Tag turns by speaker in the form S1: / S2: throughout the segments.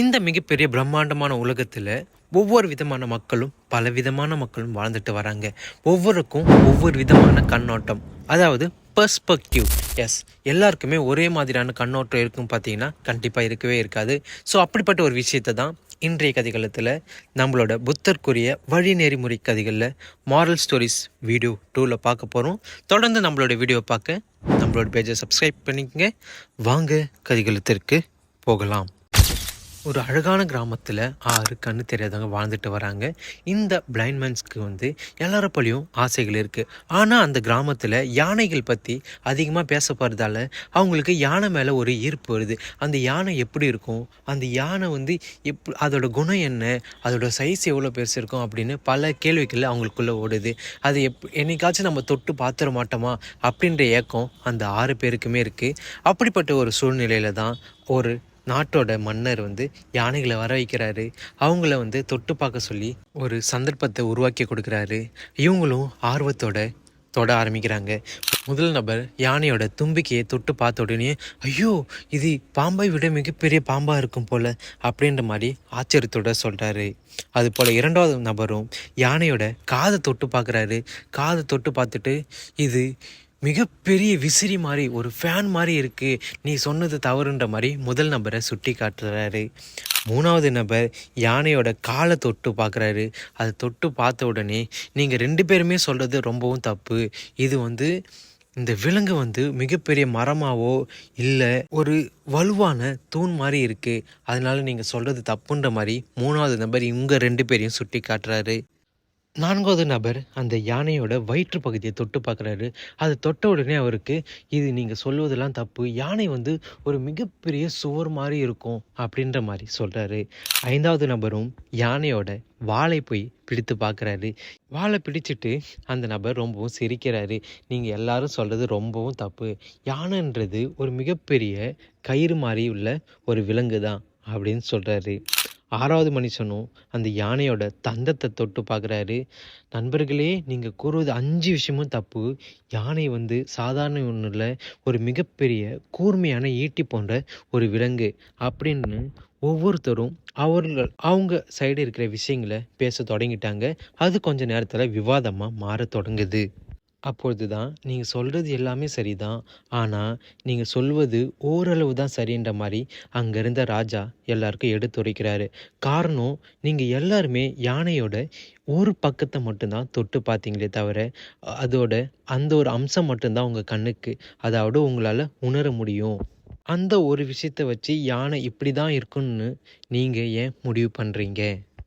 S1: இந்த மிகப்பெரிய பிரம்மாண்டமான உலகத்தில் ஒவ்வொரு விதமான மக்களும் பல விதமான மக்களும் வாழ்ந்துட்டு வராங்க. ஒவ்வொருக்கும் ஒவ்வொரு விதமான கண்ணோட்டம். அதாவது பெர்ஸ்பெக்டிவ் எஸ் எல்லாருக்குமே ஒரே மாதிரியான கண்ணோட்டம் இருக்கும் பார்த்தீங்கன்னா கண்டிப்பாக இருக்கவே இருக்காது. ஸோ அப்படிப்பட்ட ஒரு விஷயத்தை தான் இன்றைய கதைகளத்தில் நம்மளோட புத்தர்க்குரிய வழி நெறிமுறை கதைகளில் மாரல் ஸ்டோரிஸ் வீடியோ டூவில் பார்க்க போகிறோம் தொடர்ந்து நம்மளோட வீடியோ பார்க்க நம்மளோட பேஜை சப்ஸ்கிரைப் பண்ணிக்கங்க. வாங்க கதைகளத்திற்கு போகலாம். ஒரு அழகான கிராமத்தில் ஆறு கண்ணு தெரியாதவங்க வாழ்ந்துட்டு வராங்க. இந்த பிளைண்ட்மென்ஸ்க்கு வந்து எல்லாரப்பலையும் ஆசைகள் இருக்குது ஆனால் அந்த கிராமத்தில் யானைகள் பற்றி அதிகமாக பேச போகிறதால அவங்களுக்கு யானை மேலே ஒரு ஈர்ப்பு வருது. அந்த யானை எப்படி இருக்கும்? அந்த யானை வந்து எப் அதோட குணம் என்ன? அதோட சைஸ் எவ்வளோ பெருசு இருக்கும்? அப்படின்னு பல கேள்விகள் அவங்களுக்குள்ளே ஓடுது. அது எப் என்னைக்காச்சும் நம்ம தொட்டு பார்த்துட மாட்டோமா? அப்படின்ற ஏக்கம் அந்த ஆறு பேருக்குமே இருக்குது அப்படிப்பட்ட ஒரு சூழ்நிலையில தான் ஒரு நாட்டோட மன்னர் வந்து யானைகளை வர வைக்கிறாரு. அவங்கள வந்து தொட்டு பார்க்க சொல்லி ஒரு சந்தர்ப்பத்தை உருவாக்கி கொடுக்குறாரு. இவங்களும் ஆர்வத்தோட தொட ஆரம்பிக்கிறாங்க. முதல் நபர் யானையோட தும்பிக்கையை தொட்டு பார்த்த உடனே ஐயோ இது பாம்பை விட மிகப்பெரிய பாம்பாக இருக்கும் போல அப்படின்ற மாதிரி ஆச்சரியத்தோட சொல்கிறாரு அது போல் இரண்டாவது நபரும் யானையோட காதை தொட்டு பார்க்குறாரு. காதை தொட்டு பார்த்துட்டு இது மிகப்பெரிய விசிறி மாதிரி ஒரு ஃபேன் மாதிரி இருக்குது நீ சொன்னது தவறுன்ற மாதிரி முதல் நபரை சுட்டி காட்டுறாரு. மூணாவது நபர் யானையோட காலை தொட்டு பார்க்குறாரு. அதை தொட்டு பார்த்த உடனே நீங்கள் ரெண்டு பேருமே சொல்கிறது ரொம்பவும் தப்பு. இது வந்து இந்த விலங்கு வந்து மிகப்பெரிய மரமாவோ இல்லை ஒரு வலுவான தூண் மாதிரி இருக்குது அதனால நீங்கள் சொல்கிறது தப்புன்ற மாதிரி மூணாவது நபர் இவங்க ரெண்டு பேரையும் சுட்டி காட்டுறாரு. நான்காவது நபர் அந்த யானையோட வயிற்று பகுதியை தொட்டு பார்க்குறாரு. அதை தொட்ட உடனே அவருக்கு இது நீங்கள் சொல்வதெல்லாம் தப்பு. யானை வந்து ஒரு மிகப்பெரிய சுவர் மாதிரி இருக்கும் அப்படின்ற மாதிரி சொல்கிறாரு ஐந்தாவது நபரும் யானையோட வாழை போய் பிடித்து பார்க்குறாரு. வாழை பிடிச்சிட்டு அந்த நபர் ரொம்பவும் சிரிக்கிறாரு. நீங்கள் எல்லாரும் சொல்கிறது ரொம்பவும் தப்பு. யானைன்றது ஒரு மிகப்பெரிய கயிறு மாதிரி உள்ள ஒரு விலங்கு தான் அப்படின்னு சொல்கிறாரு ஆறாவது மனுஷனும் அந்த யானையோட தந்தத்தை தொட்டு பார்க்குறாரு. நண்பர்களே நீங்கள் கூறுவது அஞ்சு விஷயமும் தப்பு. யானை வந்து சாதாரண ஒன்றும் இல்லை ஒரு மிகப்பெரிய கூர்மையான ஈட்டி போன்ற ஒரு விலங்கு அப்படின்னு ஒவ்வொருத்தரும் அவர்கள் அவங்க சைடு இருக்கிற விஷயங்களை பேச தொடங்கிட்டாங்க. அது கொஞ்ச நேரத்தில் விவாதமாக மாற தொடங்குது. அப்பொழுது தான் நீங்கள் சொல்கிறது எல்லாமே சரிதான். ஆனால் நீங்கள் சொல்வது ஓரளவு தான் சரின்ற மாதிரி அங்கே இருந்த ராஜா எல்லாருக்கும் எடுத்துரைக்கிறாரு. காரணம் நீங்கள் எல்லாருமே யானையோட ஒரு பக்கத்தை மட்டும்தான் தொட்டு பார்த்தீங்களே தவிர அதோட அந்த ஒரு அம்சம் மட்டும்தான் உங்கள் கண்ணுக்கு. அதாவது உங்களால் உணர முடியும். அந்த ஒரு விஷயத்தை வச்சு யானை இப்படி தான் இருக்குன்னு நீங்கள் ஏன் முடிவு பண்ணுறீங்க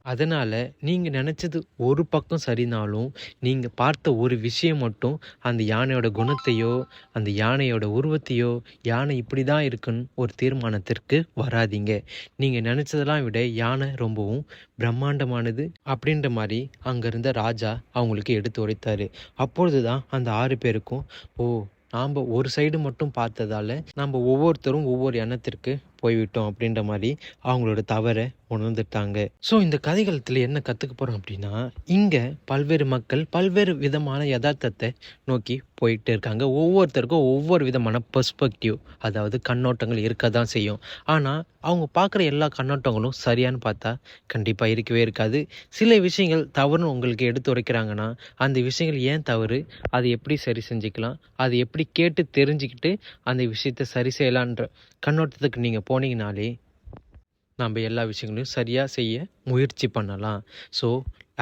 S1: அதனால் நீங்கள் நினச்சது ஒரு பக்கம் சரினாலும் நீங்கள் பார்த்த ஒரு விஷயம் மட்டும் அந்த யானையோட குணத்தையோ அந்த யானையோட உருவத்தையோ யானை இப்படி தான் இருக்குன்னு ஒரு தீர்மானத்திற்கு வராதீங்க. நீங்கள் நினச்சதெல்லாம் விட யானை ரொம்பவும் பிரம்மாண்டமானது அப்படின்ற மாதிரி அங்கே இருந்த ராஜா அவங்களுக்கு எடுத்து உடைத்தார் அப்பொழுது தான் அந்த ஆறு பேருக்கும் ஓ நாம் ஒரு சைடு மட்டும் பார்த்ததால நம்ம ஒவ்வொருத்தரும் ஒவ்வொரு எண்ணத்திற்கு போய்விட்டோம் அப்படின்ற மாதிரி அவங்களோட தவறை உணர்ந்துட்டாங்க. ஸோ இந்த கதைகளத்தில் என்ன கற்றுக்க போகிறோம் அப்படின்னா இங்கே பல்வேறு மக்கள் பல்வேறு விதமான யதார்த்தத்தை நோக்கி போயிட்டு இருக்காங்க. ஒவ்வொருத்தருக்கும் ஒவ்வொரு விதமான பெர்ஸ்பெக்டிவ் அதாவது கண்ணோட்டங்கள் இருக்க தான் செய்யும். ஆனால் அவங்க பார்க்குற எல்லா கண்ணோட்டங்களும் சரியானு பார்த்தா கண்டிப்பாக இருக்கவே இருக்காது. சில விஷயங்கள் தவறுன்னு உங்களுக்கு எடுத்து உரைக்கிறாங்கன்னா அந்த விஷயங்கள் ஏன் தவறு? அதை எப்படி சரி செஞ்சுக்கலாம்? அதை எப்படி கேட்டு தெரிஞ்சுக்கிட்டு அந்த விஷயத்தை சரி செய்யலான்ற கண்ணோட்டத்துக்கு நீங்கள் போனீங்கனாலே நம்ம எல்லா விஷயங்களையும் சரியாக செய்ய முயற்சி பண்ணலாம். ஸோ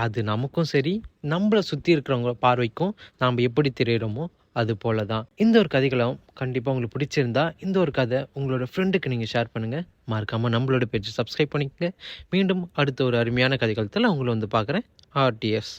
S1: அது நமக்கும் சரி நம்மளை சுற்றி இருக்கிறவங்க பார்வைக்கும் நாம் எப்படி தெரியிறோமோ அது போல தான் இந்த ஒரு கதைகளும் கண்டிப்பாக உங்களுக்கு பிடிச்சிருந்தா இந்த ஒரு கதை உங்களோட ஃப்ரெண்டுக்கு நீங்கள் ஷேர் பண்ணுங்கள் மறக்காமல் நம்மளோட பேஜ் சப்ஸ்கிரைப் பண்ணிக்கங்க. மீண்டும் அடுத்த ஒரு அருமையான கதைகளத்தில் உங்களை வந்து பார்க்குறேன். ஆர்டிஎஸ்